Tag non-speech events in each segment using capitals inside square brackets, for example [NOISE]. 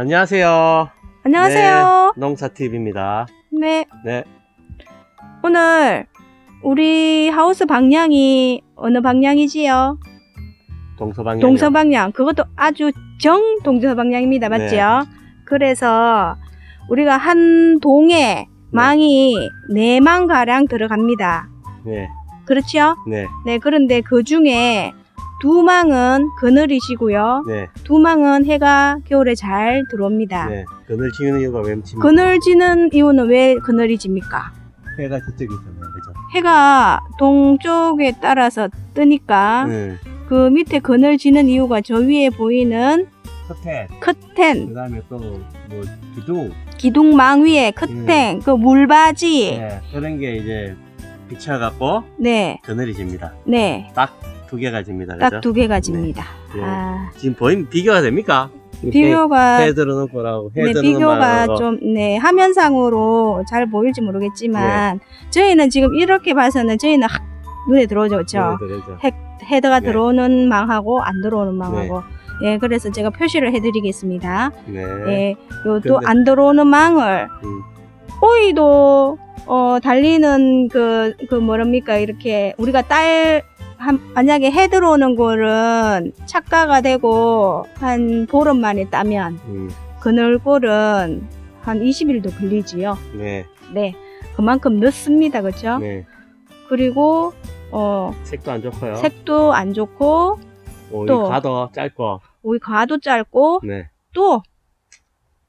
안녕하세요. 안녕하세요. 농사TV입니다. 네. 네. 오늘 우리 하우스 방향이 어느 방향이지요? 동서방향. 동서방향. 그것도 아주 정 동서방향입니다. 맞죠? 네. 그래서 우리가 한 동에 망이 네 망 가량 들어갑니다. 네. 그렇죠? 네. 네. 그런데 그 중에 두 망은 그늘이시고요. 네. 두 망은 해가 겨울에 잘 들어옵니다. 네. 그늘 지는 이유가 왠지 그늘 지는 이유는 왜 그늘이 집니까? 해가 저쪽에 있잖아요. 그죠? 해가 동쪽에 따라서 뜨니까 네. 그 밑에 그늘 지는 이유가 저 위에 보이는 커튼. 커튼, 그 다음에 또뭐 기둥. 기둥망 위에 커튼, 그 물바지, 네. 그런 게 이제 비쳐 갖고 네, 그늘이 집니다. 네, 딱 두 개가 집니다. 딱 그죠? 두 개가 집니다. 네. 아, 지금 보이면 비교가 됩니까? 비교가 거라고. 해 네, 비교가. 좀, 네, 화면상으로 잘 보일지 모르겠지만, 저희는 지금 이렇게 봐서는 저희는 확 눈에 들어오죠, 그렇죠? 네. 헤드가 네. 들어오는 망하고 안 들어오는 망하고, 예, 그래서 제가 표시를 해드리겠습니다. 네. 예, 요또 근데- 안 들어오는 망을 음. 오이도 어 달리는 그그 뭐랍니까 이렇게 우리가 딸 한, 만약에 해 들어오는 골은 착가가 되고 한 보름 만에 따면 음. 그늘골은 한 20일도 걸리지요. 네. 네, 그만큼 늦습니다, 그렇죠? 네. 그리고 어 색도 안 좋고요. 색도 안 좋고 오이 또- 가도 짧고. 오이 가도 짧고 네. 또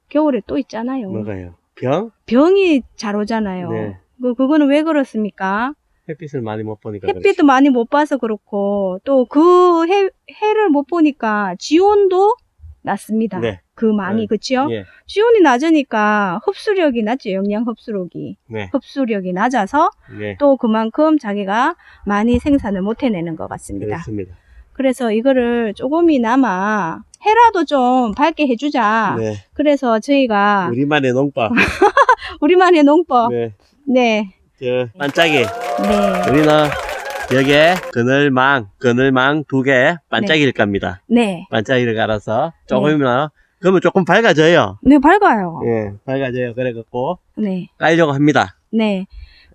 겨울에 또 있잖아요. 뭐가요? 병? 병이 잘 오잖아요. 네. 그, 그거는 왜 그렇습니까? 햇빛을 많이 못 보니까 햇빛도 많이 못 봐서 그렇고, 또그 해, 해를 못 보니까 지온도 낮습니다. 그렇지. 네. 그 망이, 네. 그치요? 예. 지온이 낮으니까 흡수력이 낮죠. 영양 흡수력이. 네. 흡수력이 낮아서 네. 또 그만큼 자기가 많이 생산을 못 해내는 것 같습니다. 그렇습니다. 그래서 이거를 조금이나마 해라도 좀 밝게 해주자. 네. 그래서 저희가 우리만의 농법. [LAUGHS] 우리만의 농법. 네. 네. 저 반짝이. 네. 우리는 여기에 그늘망, 그늘망 두 개 반짝이를 갑니다. 네. 반짝이를 갈아서 조금이나 그러면 조금 밝아져요. 네, 밝아요. 예, 밝아져요. 그래갖고 네. 깔려고 합니다. 네.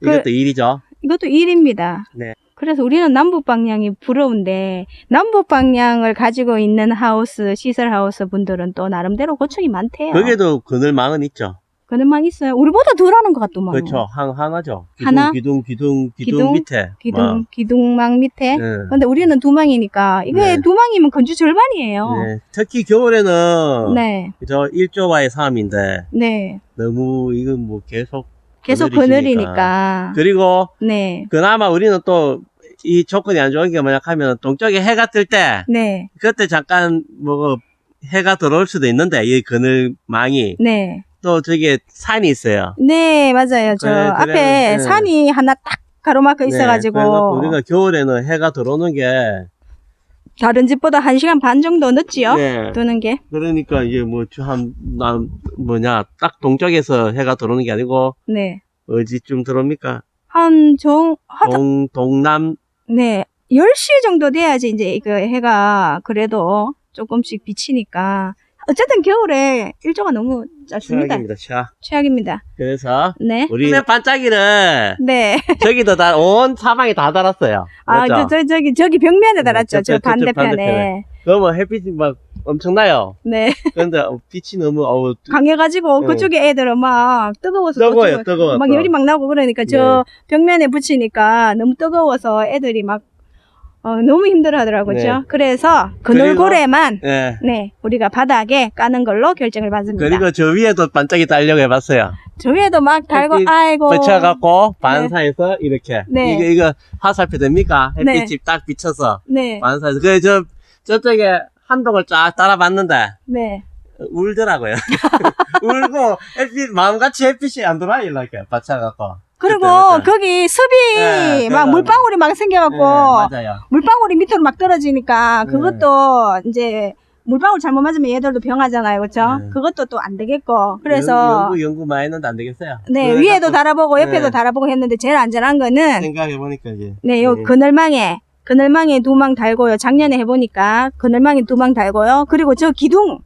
그- 이것도 일이죠. 이것도 일입니다. 네. 그래서 우리는 남북 방향이 부러운데 남북 방향을 가지고 있는 하우스 시설 하우스 분들은 또 나름대로 고충이 많대요. 거기에도 그늘망은 있죠. 그늘망 있어요. 우리보다 덜하는 것 같더만. 그렇죠. 한, 하나죠. 기둥, 하나? 기둥, 기둥, 기둥, 기둥? 밑에. 기둥 막. 기둥망 밑에. 예. 근데 우리는 두 망이니까 이게 네. 두 망이면 건주 절반이에요. 네. 특히 겨울에는 네. 저 일조와의 싸움인데 네. 너무 이건 뭐 계속 계속. 그늘이니까. 그리고 네. 그나마 우리는 또 이 조건이 안 좋은 게 뭐냐 하면 동쪽에 해가 뜰 때 네. 그때 잠깐 뭐 해가 들어올 수도 있는데 이 그늘망이 네. 또 저기 산이 있어요. 네, 맞아요. 저 그래, 앞에 그래, 네. 산이 하나 딱 가로막혀 있어가지고 네, 그래갖고 우리가 겨울에는 해가 들어오는 게 다른 집보다 한 시간 반 정도 늦지요? 네, 뜨는 게. 그러니까 이게 뭐한난 뭐냐 딱 동쪽에서 해가 들어오는 게 아니고 네. 어디쯤 들어옵니까? 한 정, 하다, 동 동남 네. 10시 정도 돼야지 이제 그 해가 그래도 조금씩 비치니까. 어쨌든 겨울에 일조가 너무 짧습니다. 최악입니다. 최악. 최악입니다. 그래서 네. 우리 반짝이를 네. 저기도 다 온 사방에 다 달았어요. 아? 저, 저, 저기, 저기 벽면에 네, 달았죠. 저, 저, 저 반대편에. 반대편에. 그러면 햇빛이 막 엄청나요. 네. 그런데 빛이 너무 어우 강해가지고 네. 그쪽에 애들은 막 뜨거워서 뜨거워요, 뜨거워. 막 열이 막 나고 그러니까 저 벽면에 붙이니까 너무 뜨거워서 애들이 막 어, 너무 힘들어 하더라고요. 네. 그래서 그늘고래만 네. 네, 우리가 바닥에 까는 걸로 결정을 받습니다. 그리고 저 위에도 반짝이 달려고 해봤어요. 저 위에도 막 달고 햇빛 아이고 붙여갖고 반사해서 이렇게. 네. 이거 이거 화살표 됩니까? 네. 햇빛이 딱 비쳐서 네. 반사해서. 그래 저 저쪽에 한동을 쫙 따라봤는데 네. 울더라고요. [LAUGHS] 울고 햇빛 마음같이 햇빛이 안 들어와 이렇게 받쳐갖고. 그리고 그때. 거기 습이 네, 막 물방울이 막 생겨갖고 네. 물방울이 밑으로 막 떨어지니까 네. 그것도 이제 물방울 잘못 맞으면 얘들도 병하잖아요, 그렇죠? 네. 그것도 또 안 되겠고 그래서 연구 연구 많이 했는데 안 되겠어요. 네 위에도 달아보고 옆에도 네. 달아보고 했는데 제일 안전한 거는 생각해 보니까 이제 네, 요 네. 그늘망에 그늘망에 두 망 달고요. 작년에 해보니까 그늘망에 두 망 달고요. 그리고 저 기둥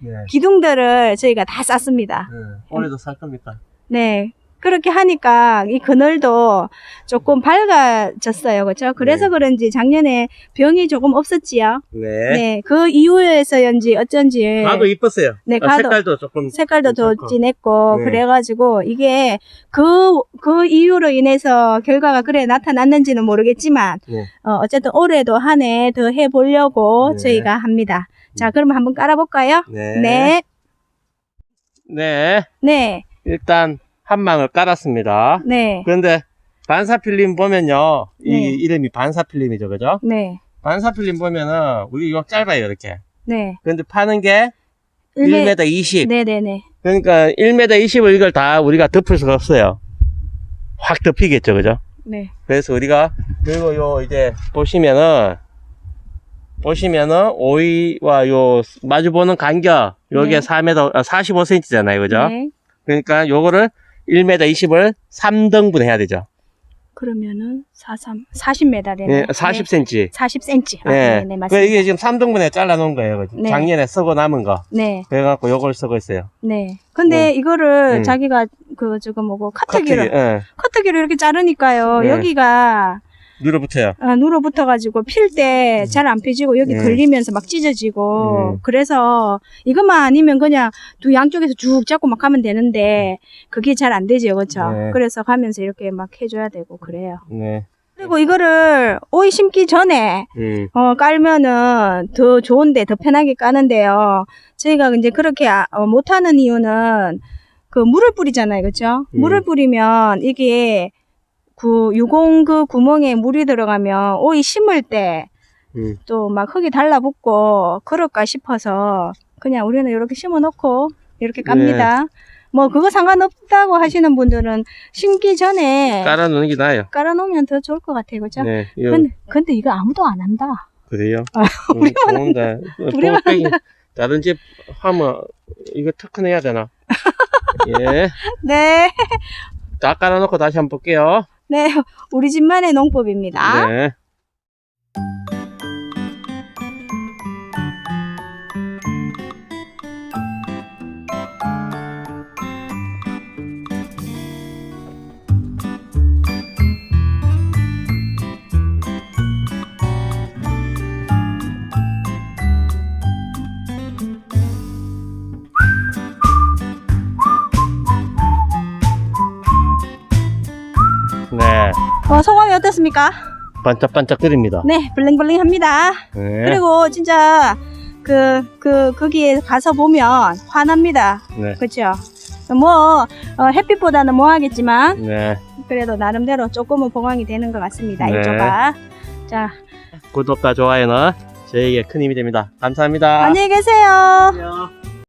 네. 기둥들을 저희가 다 쌌습니다. 네. 올해도 살 겁니까? 네. 그렇게 하니까 이 그늘도 조금 밝아졌어요. 그렇죠? 그래서 네. 그런지 작년에 병이 조금 없었지요. 네. 네. 그 이후에서인지 어쩐지 가도 이뻤어요. 네, 아, 가도- 색깔도 조금. 색깔도 더. 진했고 네. 그래 가지고 이게 그, 그 이유로 인해서 결과가 그래 나타났는지는 모르겠지만 네. 어, 어쨌든 올해도 한 해 더 해 보려고 네. 저희가 합니다. 자, 그러면 한번 깔아 볼까요? 네. 네. 네. 네. 일단 한 망을 깔았습니다. 네. 그런데 반사필름 보면요. 이 네. 이름이 반사필름이죠. 그죠? 네. 반사필름 보면은 우리 이거 짧아요. 이렇게. 네. 그런데 파는 게 일메- 1m 20. 네네네. 그러니까 1m 20을 이걸 다 우리가 덮을 수가 없어요. 확 덮이겠죠. 그죠? 네. 그래서 우리가 그리고 요 이제 보시면은 보시면은 오이와 요 마주보는 간격 요게 네. 4m 45cm잖아요. 그죠? 네. 그러니까 요거를 1m 20을 3등분 해야 되죠. 그러면은 43, 40m 되네. 예, 40cm. 40cm. 아, 예. 네, 네, 그 맞습니다. 이게 지금 3등분에 잘라 놓은 거예요. 네. 작년에 쓰고 남은 거. 네, 그래 갖고 요걸 쓰고 있어요. 네. 근데 이거를 음. 자기가 그 저거 뭐고 커트기로 커트기, 예. 커트기로 이렇게 자르니까요. 네. 여기가 눌어붙어요. 어, 눌어붙어가지고 필 때 잘안 펴지고 여기 음. 걸리면서 막 찢어지고 음. 그래서 이것만 아니면 그냥 두 양쪽에서 쭉 잡고 막 하면 되는데 그게 잘 안 되죠, 그렇죠? 네. 그래서 가면서 이렇게 막 해줘야 되고 그래요. 네. 그리고 이거를 오이 심기 전에 음. 어, 깔면은 더 좋은데 더 편하게 까는데요. 저희가 이제 그렇게 아- 어, 못하는 이유는 그 물을 뿌리잖아요, 그렇죠? 음. 물을 뿌리면 이게 그 유공 그 구멍에 물이 들어가면 오이 심을 때또 음. 막 흙이 달라붙고 그럴까 싶어서 그냥 우리는 이렇게 심어 놓고 이렇게 깝니다. 뭐 그거 상관없다고 하시는 분들은 심기 전에 깔아 놓는 게 나아요. 깔아 놓으면 더 좋을 것 같아요, 그렇죠? 네. 이거 근데, 근데 이거 아무도 안 한다. 그래요? 아, 음, 우리만 좋은데. 우리만 뽕뺑이 다른 집 하면 이거 특허내야 되나? [LAUGHS] 예. 네. 다 깔아놓고 다시 한번 볼게요. 네, 우리 집만의 농법입니다. 네. 어, 소감이 어떻습니까? 반짝반짝거립니다. 네, 블링블링합니다. 네. 그리고 진짜 그, 그, 거기에 가서 보면 화납니다. 네. 그쵸? 뭐, 어, 햇빛보다는 뭐 하겠지만, 네. 그래도 나름대로 조금은 보강이 되는 것 같습니다. 네. 이쪽아. 자, 구독과 좋아요는 저에게 큰 힘이 됩니다. 감사합니다. 안녕히 계세요. 안녕.